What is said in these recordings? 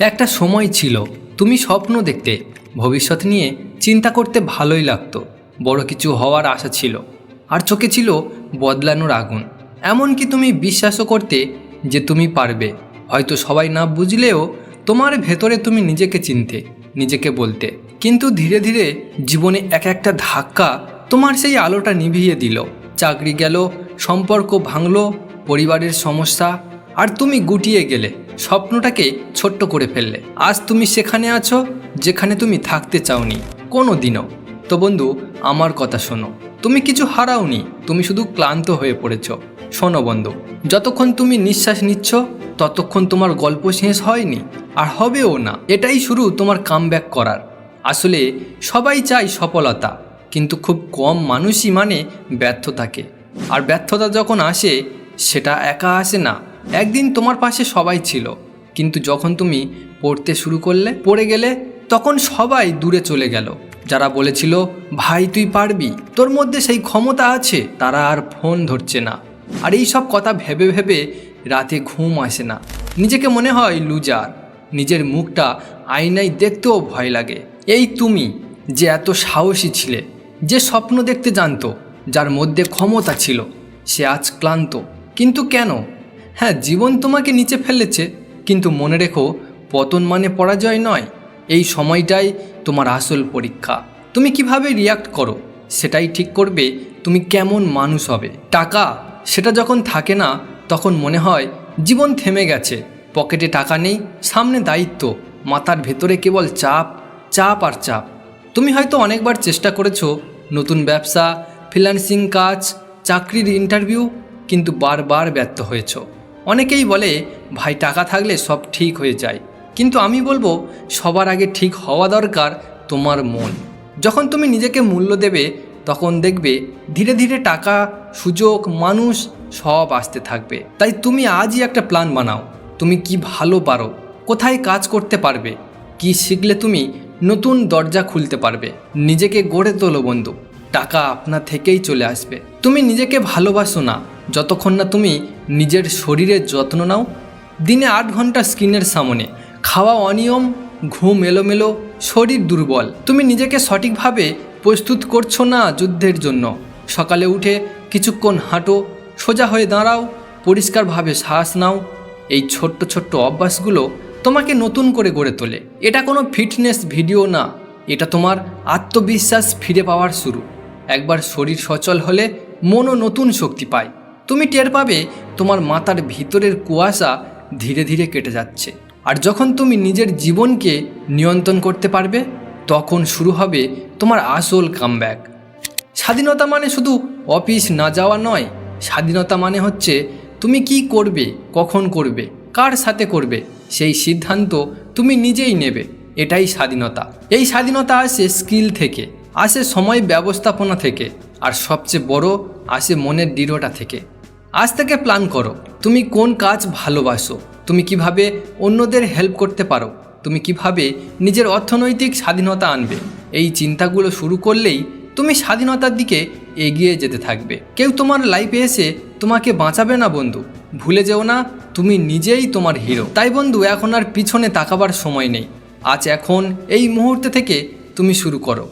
একটা সময় ছিল, তুমি স্বপ্ন দেখতে। ভবিষ্যৎ নিয়ে চিন্তা করতে ভালোই লাগতো। বড় কিছু হওয়ার আশা ছিল, আর চোখে ছিল বদলানোর আগুন। এমনকি তুমি বিশ্বাসও করতে যে তুমি পারবে। হয়তো সবাই না বুঝলেও তোমার ভেতরে তুমি নিজেকে চিনতে, নিজেকে বলতে। কিন্তু ধীরে ধীরে জীবনে এক একটা ধাক্কা তোমার সেই আলোটা নিভিয়ে দিল। চাকরি গেল, সম্পর্ক ভাঙলো, পরিবারের সমস্যা আর তুমি গুটিয়ে গেলে, স্বপ্নটাকে ছোট্ট করে ফেললে। আজ তুমি সেখানে আছো, যেখানে তুমি থাকতে চাওনি, কোনো দিনও। তো বন্ধু, আমার কথা শোনো। তুমি কিছু হারাওনি, তুমি শুধু ক্লান্ত হয়ে পড়েছ। শোনো বন্ধু, যতক্ষণ তুমি নিঃশ্বাস নিচ্ছ, ততক্ষণ তোমার গল্প শেষ হয়নি, আর হবেও না। এটাই শুরু তোমার কাম করার। আসলে সবাই চায় সফলতা, কিন্তু খুব কম মানুষই মানে ব্যর্থতাকে। আর ব্যর্থতা যখন আসে, সেটা একা আসে না। একদিন তোমার পাশে সবাই ছিল, কিন্তু যখন তুমি পড়তে শুরু করলে, পড়ে গেলে তখন সবাই দূরে চলে গেল। যারা বলেছিল, ভাই, তুই পারবি? তোর মধ্যে সেই ক্ষমতা আছে, তারা আর ফোন ধরছে না। আর এই সব কথা ভেবে ভেবে রাতে ঘুম আসে না। নিজেকে মনে হয় লুজার। নিজের মুখটা আয়নায় দেখতেও ভয় লাগে। এই তুমি, যে এত সাহসী ছিলে, যে স্বপ্ন দেখতে জানতো, যার মধ্যে ক্ষমতা ছিল, সে আজ ক্লান্ত। কিন্তু কেন? হ্যাঁ জীবন তোমাকে নিচে ফেলেছে, কিন্তু মনে রেখো, পতন মানে পরাজয় নয়। এই সময়টাই তোমার আসল পরীক্ষা। তুমি কীভাবে রিয়াক্ট করো, সেটাই ঠিক করবে, তুমি কেমন মানুষ হবে। টাকা, সেটা যখন থাকে না, তখন মনে হয়, জীবন থেমে গেছে। পকেটে টাকা নেই, সামনে দায়িত্ব। মাথার ভেতরে কেবল চাপ চাপ আর চাপ। তুমি হয়তো অনেকবার চেষ্টা করেছ, নতুন ব্যবসা ফ্রিল্যান্সিং কাজ, চাকরির ইন্টারভিউ কিন্তু বারবার ব্যর্থ হয়েছ। অনেকেই বলে, ভাই, টাকা থাকলে সব ঠিক হয়ে যায়। কিন্তু আমি বলব, সবার আগে ঠিক হওয়া দরকার তোমার মন। যখন তুমি নিজেকে মূল্য দেবে, তখন দেখবে ধীরে ধীরে টাকা, সুযোগ, মানুষ সব আসতে থাকবে। তাই তুমি আজই একটা প্ল্যান বানাও। তুমি কি ভালো পারো? কোথায় কাজ করতে পারবে? কি শিখলে তুমি নতুন দরজা খুলতে পারবে? নিজেকে গড়ে তোলো, বন্ধু। টাকা আপনা থেকেই চলে আসবে। তুমি নিজেকে ভালোবাসো না। যতক্ষণ না তুমি নিজের শরীরের যত্ন নাও। দিনে আট ঘণ্টা স্ক্রিনের সামনে। খাওয়া অনিয়ম, ঘুম এলোমেলো, শরীর দুর্বল। তুমি নিজেকে সঠিকভাবে প্রস্তুত করছ না যুদ্ধের জন্য। সকালে উঠে কিছুক্ষণ হাঁটো, সোজা হয়ে দাঁড়াও, পরিষ্কারভাবে শ্বাস নাও। এই ছোট্ট ছোট্ট অভ্যাসগুলো তোমাকে নতুন করে গড়ে তোলে। এটা কোনো ফিটনেস ভিডিও না। এটা তোমার আত্মবিশ্বাস ফিরে পাওয়ার শুরু। একবার শরীর সচল হলে মনও নতুন শক্তি পায়। তুমি টের পাবে তোমার মাথার ভিতরের কুয়াশা ধীরে ধীরে কেটে যাচ্ছে। আর যখন তুমি নিজের জীবনকে নিয়ন্ত্রণ করতে পারবে, তখন শুরু হবে তোমার আসল কামব্যাক স্বাধীনতা মানে শুধু অফিস না যাওয়া নয়, স্বাধীনতা মানে হচ্ছে তুমি কি করবে, কখন করবে, কার সাথে করবে, সেই সিদ্ধান্ত তুমি নিজেই নেবে, এটাই স্বাধীনতা। এই স্বাধীনতা আসে স্কিল থেকে, আসে সময় ব্যবস্থাপনা থেকে, আর সবচেয়ে বড় আসে মনের দৃঢ়তা থেকে। আজ থেকে প্ল্যান করো। তুমি কোন কাজ ভালোবাসো? তুমি কীভাবে অন্যদের হেল্প করতে পারো? তুমি কীভাবে নিজের অর্থনৈতিক স্বাধীনতা আনবে? এই চিন্তাগুলো শুরু করলেই তুমি স্বাধীনতার দিকে এগিয়ে যেতে থাকবে। কেউ তোমার লাইফে এসে তোমাকে বাঁচাবে না বন্ধু। ভুলে যেও না, তুমি নিজেই তোমার হিরো তাই বন্ধু, এখন আর পিছনে তাকাবার সময় নেই। আজ এখন, এই মুহূর্তে থেকে তুমি শুরু করো।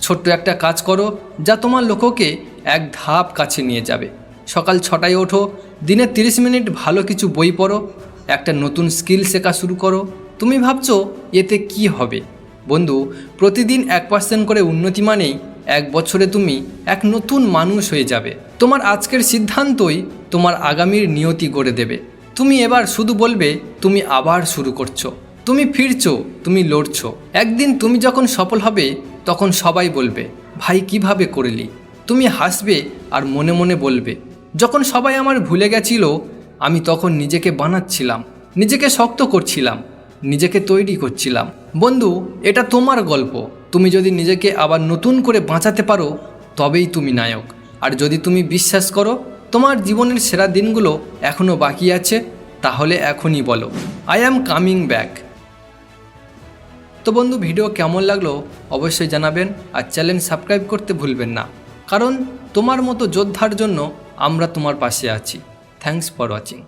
ছোট্ট একটা কাজ করো যা তোমার লোককে এক ধাপ কাছে নিয়ে যাবে। সকাল ছটায় ওঠো, দিনে তিরিশ মিনিট ভালো কিছু বই পড়ো, একটা নতুন স্কিল শেখা শুরু করো। তুমি ভাবছ, এতে কি হবে? বন্ধু, প্রতিদিন এক পার্সেন্ট করে উন্নতি মানেই এক বছরে তুমি এক নতুন মানুষ হয়ে যাবে। তোমার আজকের সিদ্ধান্তই তোমার আগামীর নিয়তি গড়ে দেবে। তুমি এবার শুধু বলবে, তুমি আবার শুরু করছ। তুমি ফিরছো, তুমি লড়ছো। একদিন তুমি যখন সফল হবে, তখন সবাই বলবে, ভাই, কীভাবে করলি? তুমি হাসবে আর মনে মনে বলবে যখন সবাই আমার ভুলে গেছিল, আমি তখন নিজেকে বানাচ্ছিলাম, নিজেকে শক্ত করছিলাম, নিজেকে তৈরি করছিলাম। বন্ধু, এটা তোমার গল্প। তুমি যদি নিজেকে আবার নতুন করে বাঁচাতে পারো, তবেই তুমি নায়ক। আর যদি তুমি বিশ্বাস করো, তোমার জীবনের সেরা দিনগুলো এখনও বাকি আছে, তাহলে এখনই বলো আই অ্যাম কামিং ব্যাক তো বন্ধু, ভিডিও কেমন লাগল অবশ্যই জানাবেন, আর চ্যানেল সাবস্ক্রাইব করতে ভুলবেন না। কারণ তোমার মতো যোদ্ধার জন্য আমরা তোমার পাশে আছি। Thanks for watching